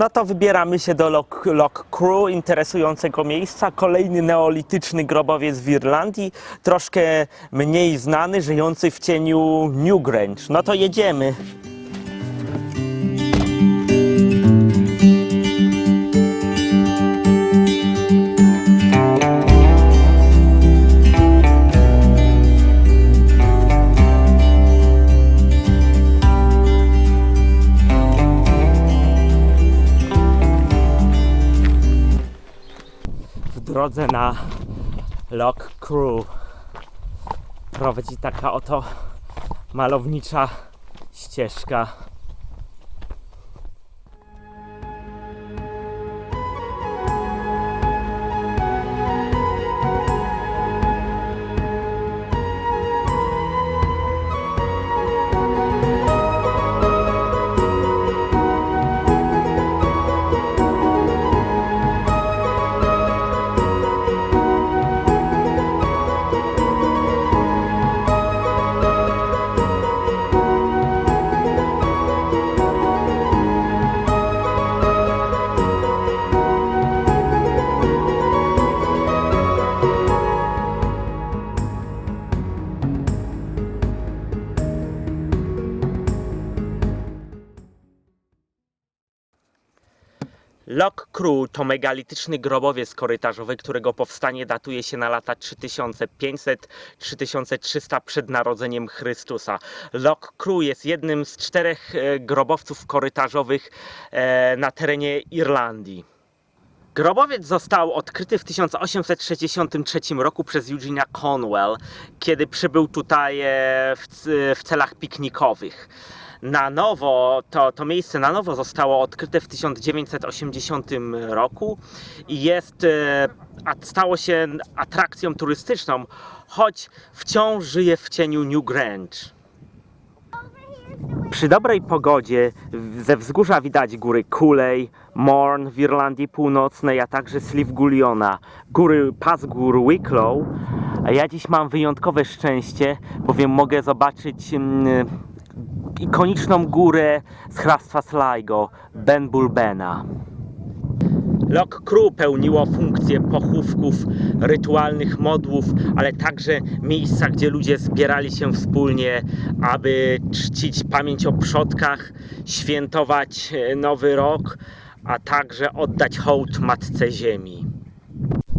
No to wybieramy się do Lock, Crew, interesującego miejsca. Kolejny neolityczny grobowiec w Irlandii, troszkę mniej znany, żyjący w cieniu Newgrange. No to jedziemy. Drodze na Lock Crew prowadzi taka oto malownicza ścieżka. Lock Crew to megalityczny grobowiec korytarzowy, którego powstanie datuje się na lata 3500-3300 przed narodzeniem Chrystusa. Lock Crew jest jednym z czterech e, grobowców korytarzowych e, na terenie Irlandii. Grobowiec został odkryty w 1863 roku przez Eugenia Conwell, kiedy przybył tutaj e, w celach piknikowych. Na nowo, to, to miejsce na nowo zostało odkryte w 1980 roku i jest, e, a stało się atrakcją turystyczną, choć wciąż żyje w cieniu Newgrange. Przy dobrej pogodzie ze wzgórza widać góry Kulej, Morn w Irlandii Północnej, a także Slivguliona, góry, pas gór Wicklow. Ja dziś mam wyjątkowe szczęście, bowiem mogę zobaczyć mm, ikoniczną górę z hrabstwa Sligo, Ben Bulbena. Lock Crew pełniło funkcję pochówków, rytualnych modłów, ale także miejsca, gdzie ludzie zbierali się wspólnie, aby czcić pamięć o przodkach, świętować e, Nowy Rok, a także oddać hołd Matce Ziemi.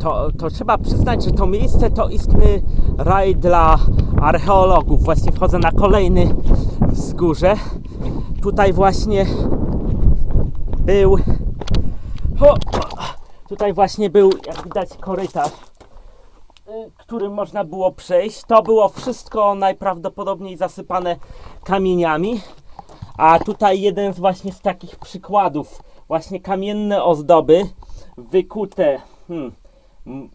To, to trzeba przyznać, że to miejsce to istny raj dla archeologów. Właśnie wchodzę na kolejny wzgórze. Tutaj właśnie był o, tutaj właśnie był, jak widać, korytarz, y, którym można było przejść. To było wszystko najprawdopodobniej zasypane kamieniami. A tutaj jeden z właśnie z takich przykładów, właśnie kamienne ozdoby, wykute, hmm,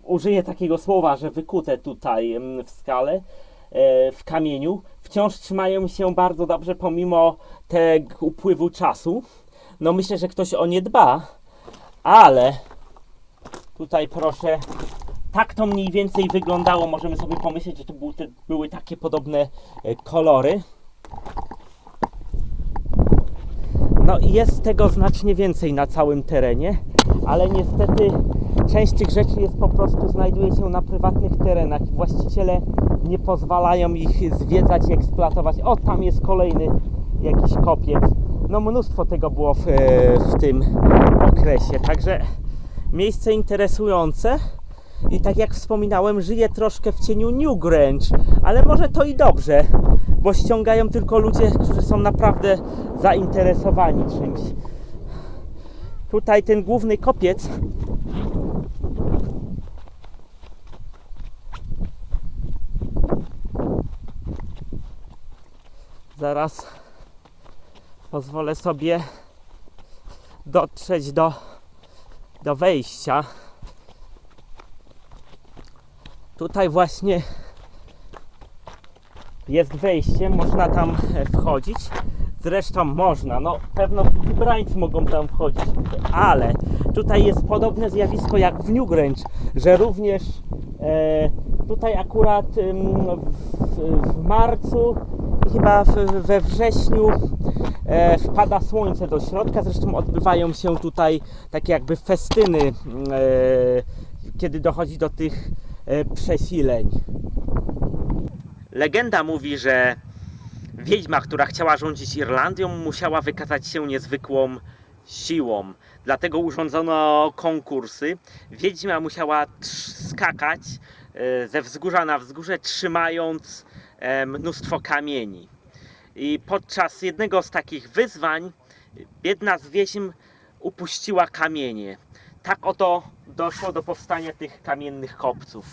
użyję takiego słowa, że wykute tutaj mm, w skale, w kamieniu, wciąż trzymają się bardzo dobrze pomimo tego upływu czasu. No myślę, że ktoś o nie dba, ale tutaj proszę, tak to mniej więcej wyglądało. Możemy sobie pomyśleć, że to były, te, były takie podobne e, kolory. No i jest tego znacznie więcej na całym terenie, ale niestety część tych rzeczy jest po prostu znajduje się na prywatnych terenach właściciele nie pozwalają ich zwiedzać i eksploatować. O, tam jest kolejny jakiś kopiec. No mnóstwo tego było w, e, w tym okresie, także miejsce interesujące i tak jak wspominałem, żyje troszkę w cieniu Newgrange, ale może to i dobrze, bo ściągają tylko ludzie, którzy są naprawdę zainteresowani czymś. Tutaj ten główny kopiec zaraz pozwolę sobie dotrzeć do, do wejścia. Tutaj właśnie jest wejście, można tam e, wchodzić. Zresztą można, no pewno wybrańcy mogą tam wchodzić, ale tutaj jest podobne zjawisko jak w Newgrange, że również e, tutaj akurat w, w marcu chyba we wrześniu e, wpada słońce do środka. Zresztą odbywają się tutaj takie jakby festyny, e, kiedy dochodzi do tych e, przesileń. Legenda mówi, że wiedźma, która chciała rządzić Irlandią, musiała wykazać się niezwykłą siłą. Dlatego urządzono konkursy. Wiedźma musiała skakać ze wzgórza na wzgórze, trzymając mnóstwo kamieni. I podczas jednego z takich wyzwań jedna z wieźm upuściła kamienie. Tak oto doszło do powstania tych kamiennych kopców.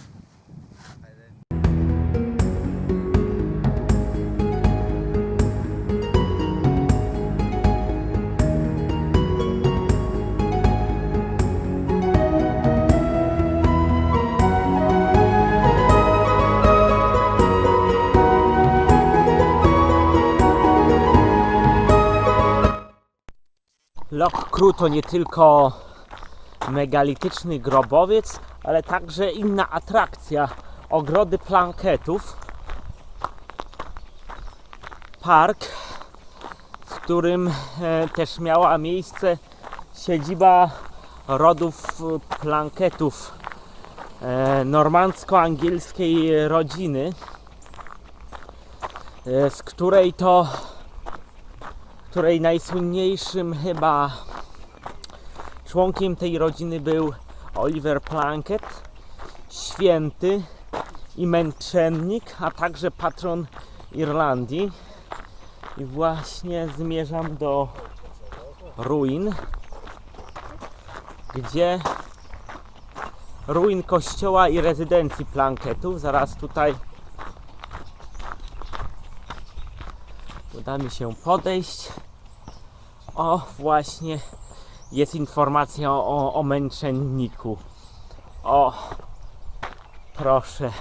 Loch Kru to nie tylko megalityczny grobowiec, ale także inna atrakcja ogrody planketów. Park, w którym e, też miała miejsce siedziba rodów e, planketów e, normandzko-angielskiej rodziny, z której to której najsłynniejszym chyba członkiem tej rodziny był Oliver Plunkett, święty i męczennik, a także patron Irlandii. I właśnie zmierzam do ruin, gdzie ruin kościoła i rezydencji Plankettów. Zaraz tutaj uda mi się podejść. O, właśnie jest informacja o, o męczenniku. O, proszę.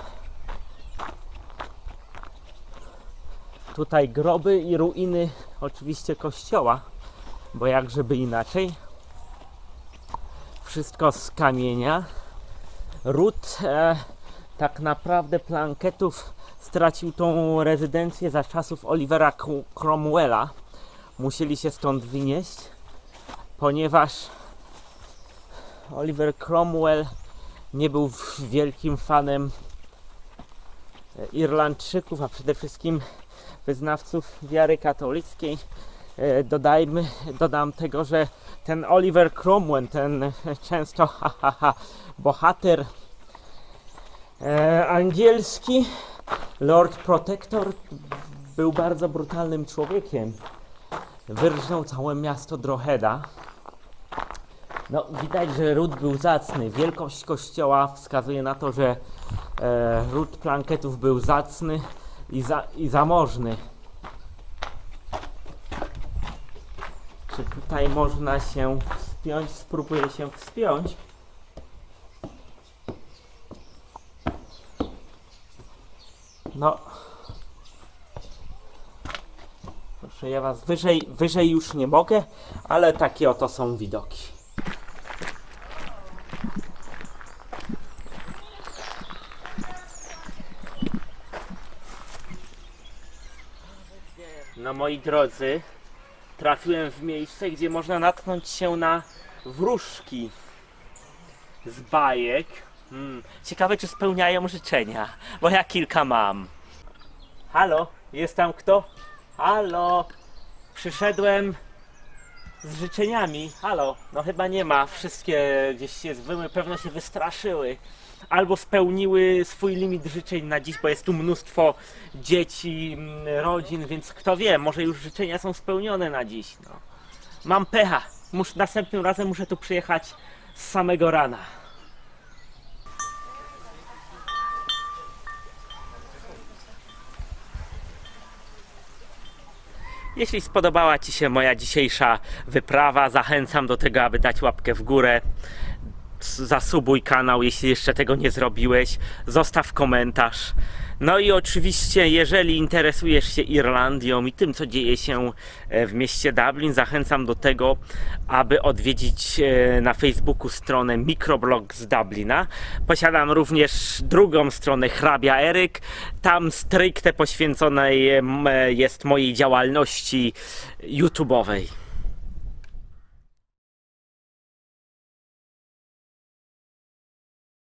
Tutaj groby i ruiny, oczywiście kościoła, bo jakżeby inaczej. Wszystko z kamienia. Ród e, tak naprawdę planketów stracił tą rezydencję za czasów Olivera Cro- Cromwella. Musieli się stąd wynieść, ponieważ Oliver Cromwell nie był wielkim fanem e, Irlandczyków, a przede wszystkim wyznawców wiary katolickiej. E, Dodajmy, dodam tego, że ten Oliver Cromwell, ten często ha, ha, ha, bohater e, angielski, Lord Protector, był bardzo brutalnym człowiekiem. Wyrżnął całe miasto Drogheda. No, widać, że ród był zacny. Wielkość kościoła wskazuje na to, że e, ród planketów był zacny i, za, i zamożny. Czy tutaj można się wspiąć? Spróbuję się wspiąć. No. Proszę ja was wyżej, wyżej już nie mogę, ale takie oto są widoki. No moi drodzy, trafiłem w miejsce, gdzie można natknąć się na wróżki z bajek. Hmm. Ciekawe, czy spełniają życzenia, bo ja kilka mam. Halo, jest tam kto? Halo, przyszedłem z życzeniami. Halo, no chyba nie ma. Wszystkie gdzieś się zwyły, pewno się wystraszyły. Albo spełniły swój limit życzeń na dziś, bo jest tu mnóstwo dzieci, mm, rodzin, więc kto wie, może już życzenia są spełnione na dziś. No. Mam pecha. Mus, następnym razem muszę tu przyjechać z samego rana. Jeśli spodobała Ci się moja dzisiejsza wyprawa, zachęcam do tego, aby dać łapkę w górę. Zasubuj kanał, jeśli jeszcze tego nie zrobiłeś. Zostaw komentarz. No i oczywiście, jeżeli interesujesz się Irlandią i tym, co dzieje się e, w mieście Dublin, zachęcam do tego, aby odwiedzić e, na Facebooku stronę Microblog z Dublina. Posiadam również drugą stronę Hrabia Eryk. Tam stricte poświęconej em, jest mojej działalności YouTube'owej.